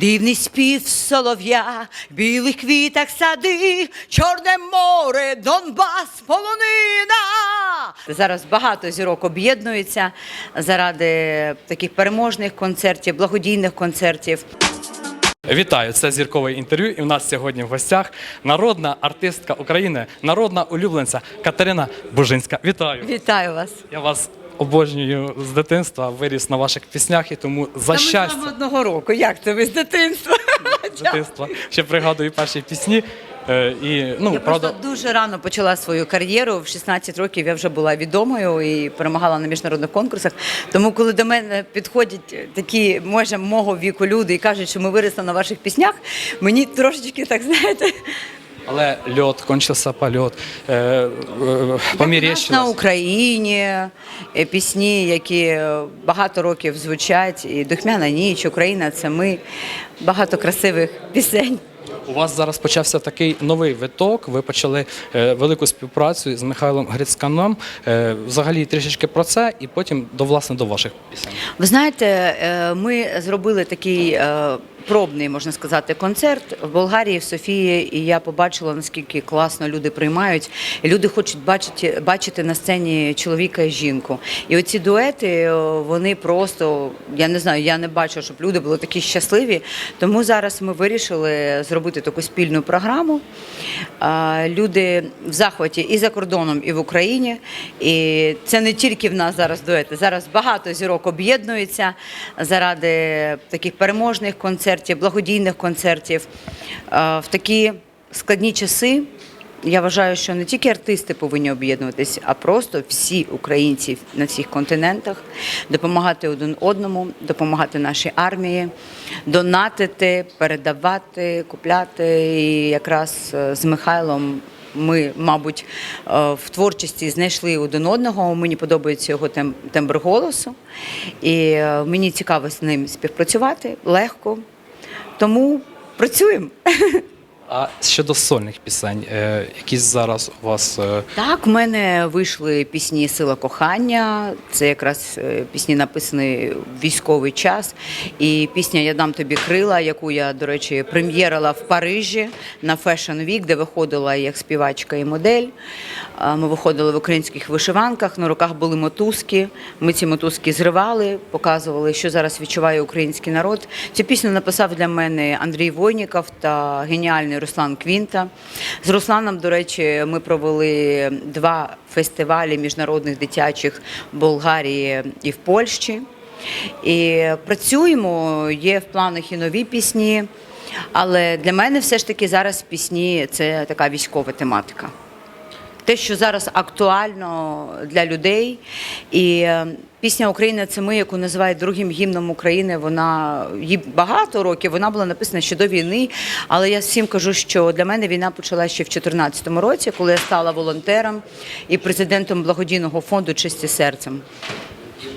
дивний спів солов'я, в білих квітах сади, Чорне море, Донбас, полонина. Зараз багато зірок об'єднуються заради таких переможних концертів, благодійних концертів. Вітаю, це зіркове інтерв'ю. І в нас сьогодні в гостях народна артистка України, народна улюбленця Катерина Бужинська. Вітаю! Вітаю вас. Я вас обожнюю з дитинства, виріс на ваших піснях і тому за Та ми з щастя вами одного року. Як це ви з дитинства? з дитинства ще пригадую перші пісні. Е, І ну Я правда, просто дуже рано почала свою кар'єру. В 16 років я вже була відомою і перемагала на міжнародних конкурсах. Тому, коли до мене підходять такі, може, мого віку люди і кажуть, що ми виросли на ваших піснях, мені трошечки так знаєте. Але льот, кончився польот, е, е, нас на. Україні е, пісні, які багато років звучать, і Духмяна ніч, Україна це ми. Багато красивих пісень. У вас зараз почався такий новий виток. Ви почали велику співпрацю з Михайлом Грицьканом. Взагалі трішечки про це, і потім до власне до ваших пісень. Ви знаєте, ми зробили такий пробний, можна сказати, концерт в Болгарії, в Софії, і я побачила, наскільки класно люди приймають. Люди хочуть бачити, бачити на сцені чоловіка і жінку. І оці дуети, вони просто, я не знаю, я не бачу, щоб люди були такі щасливі. Тому зараз ми вирішили зробити таку спільну програму. Люди в захваті і за кордоном, і в Україні. І це не тільки в нас зараз дуети. Зараз багато зірок об'єднуються заради таких переможних концертів, благодійних концертів. Е, В такі складні часи. Я вважаю, що не тільки артисти повинні об'єднуватись, а просто всі українці на всіх континентах допомагати один одному, допомагати нашій армії, донатити, передавати, купляти. І якраз е, з Михайлом ми, мабуть, е, в творчості знайшли один одного. Мені подобається його тем- тембр голосу, і мені цікаво з ним співпрацювати легко. Тому працюємо. А щодо сольних пісень, е, якісь зараз у вас е, Так, в мене вийшли пісні Сила кохання. Це якраз е, пісні написані в військовий час. І пісня Я дам тобі крила, яку я, до речі, прем'єрила в Парижі на Fashion Week, де виходила як співачка і модель. Ми виходили в українських вишиванках, на руках були мотузки. Ми ці мотузки зривали, показували, що зараз відчуває український народ. Цю пісню написав для мене Андрій Войніков та геніальний Руслан Квінта. З Русланом, до речі, ми провели два фестивалі міжнародних дитячих в Болгарії і в Польщі. І працюємо, є в планах і нові пісні. Але для мене все ж таки зараз пісні це така військова тематика. Те, що зараз актуально для людей, і пісня Україна це ми, яку називають другим гімном України. Вона їй багато років. Вона була написана ще до війни. Але я всім кажу, що для мене війна почалася ще в 2014 році, коли я стала волонтером і президентом благодійного фонду Чисті серцем.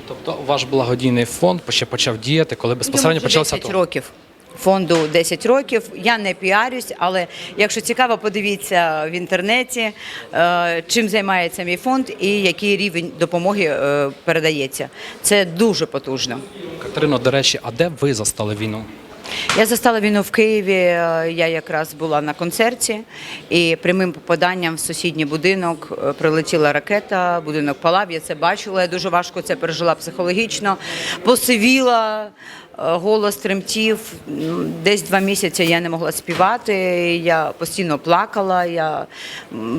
тобто ваш благодійний фонд ще почав діяти, коли безпосередньо почався 10 то. років. Фонду 10 років. Я не піарюсь, але якщо цікаво, подивіться в інтернеті, е, чим займається мій фонд і який рівень допомоги е, передається. Це дуже потужно. Катерино, до речі, а де ви застали війну? Я застала війну в Києві. е, Я якраз була на концерті, і прямим попаданням в сусідній будинок прилетіла ракета, будинок палав. Я це бачила. Я дуже важко це пережила психологічно. Посивіла, голос тремтів. Десь два місяці я не могла співати. Я постійно плакала. Я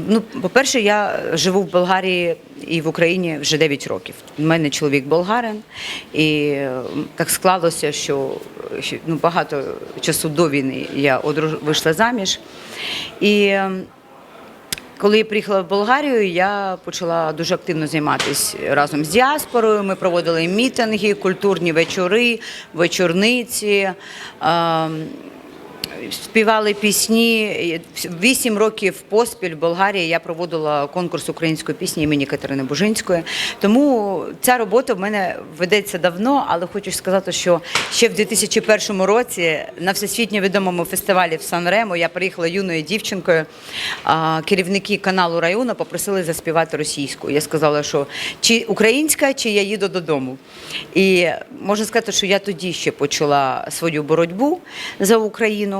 ну, по-перше, я живу в Болгарії і в Україні вже 9 років. У мене чоловік болгарин, і так склалося, що ну, багато часу до війни я одруж... вийшла заміж. І коли я приїхала в Болгарію, я почала дуже активно займатися разом з діаспорою. Ми проводили мітинги, культурні вечори, вечорниці. Співали пісні. Вісім років поспіль в Болгарії я проводила конкурс української пісні імені Катерини Бужинської. Тому ця робота в мене ведеться давно, але хочу сказати, що ще в 2001 році на всесвітньо відомому фестивалі в Сан-Ремо я приїхала юною дівчинкою. Керівники каналу району попросили заспівати російською. Я сказала, що чи українська, чи я їду додому. І можна сказати, що я тоді ще почала свою боротьбу за Україну.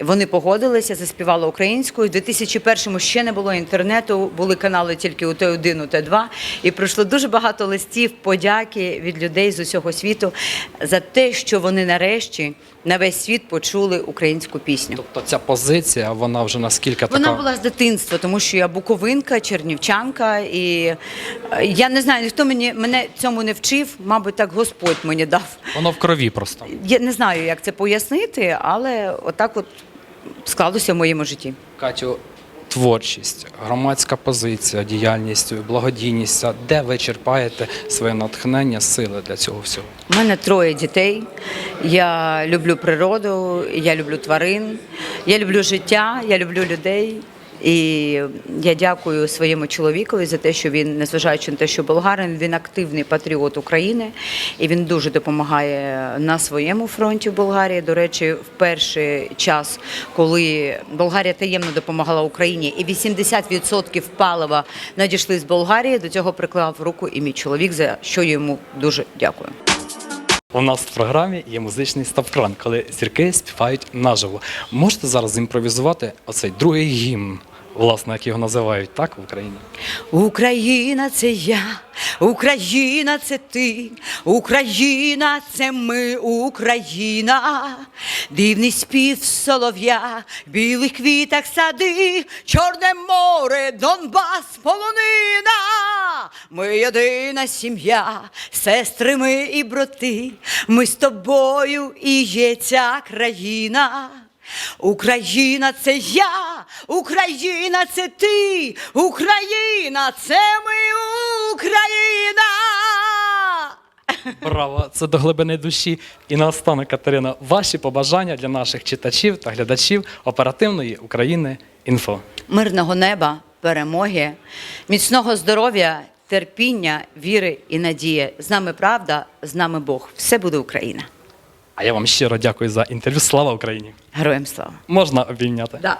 Вони погодилися, заспівала українською. У 2001-му ще не було інтернету, були канали тільки у Т1, у Т2. І прийшло дуже багато листів подяки від людей з усього світу за те, що вони нарешті на весь світ почули українську пісню. Тобто ця позиція, вона вже наскільки Вона така. була з дитинства, тому що я буковинка, чернівчанка, і е, я не знаю, ніхто мені мене цьому не вчив. Мабуть, так Господь мені дав. Воно в крові просто. Я не знаю, як це пояснити, але отак от склалося в моєму житті. Катю, творчість, громадська позиція, діяльність, благодійність. Де ви черпаєте своє натхнення, сили для цього всього? У мене троє дітей. Я люблю природу, я люблю тварин, я люблю життя, я люблю людей. І я дякую своєму чоловікові за те, що він, незважаючи на те, що болгарин, він активний патріот України, і він дуже допомагає на своєму фронті в Болгарії. До речі, в перший час, коли Болгарія таємно допомагала Україні, і 80% палива надійшли з Болгарії, до цього приклав руку і мій чоловік, за що йому дуже дякую. У нас в програмі є музичний ставкран, коли зірки співають наживо. Можете зараз імпровізувати оцей другий гімн, власне, як його називають, так в Україні? Україна це я, Україна це ти, Україна це ми, Україна, дивний спів солов'я, білих квітах сади, Чорне море, Донбас, полонина. Ми єдина сім'я, сестри ми і брати, ми з тобою і є ця країна. Україна це я, Україна це ти, Україна це ми, Україна. Браво! Це до глибини душі. І наостанок, Катерина, ваші побажання для наших читачів та глядачів оперативної України інфо. Мирного неба, перемоги, міцного здоров'я, терпіння, віри і надії. З нами правда, з нами Бог. Все буде Україна. А я вам щиро дякую за інтерв'ю. Слава Україні! Героям слава! Можна обійняти. Да.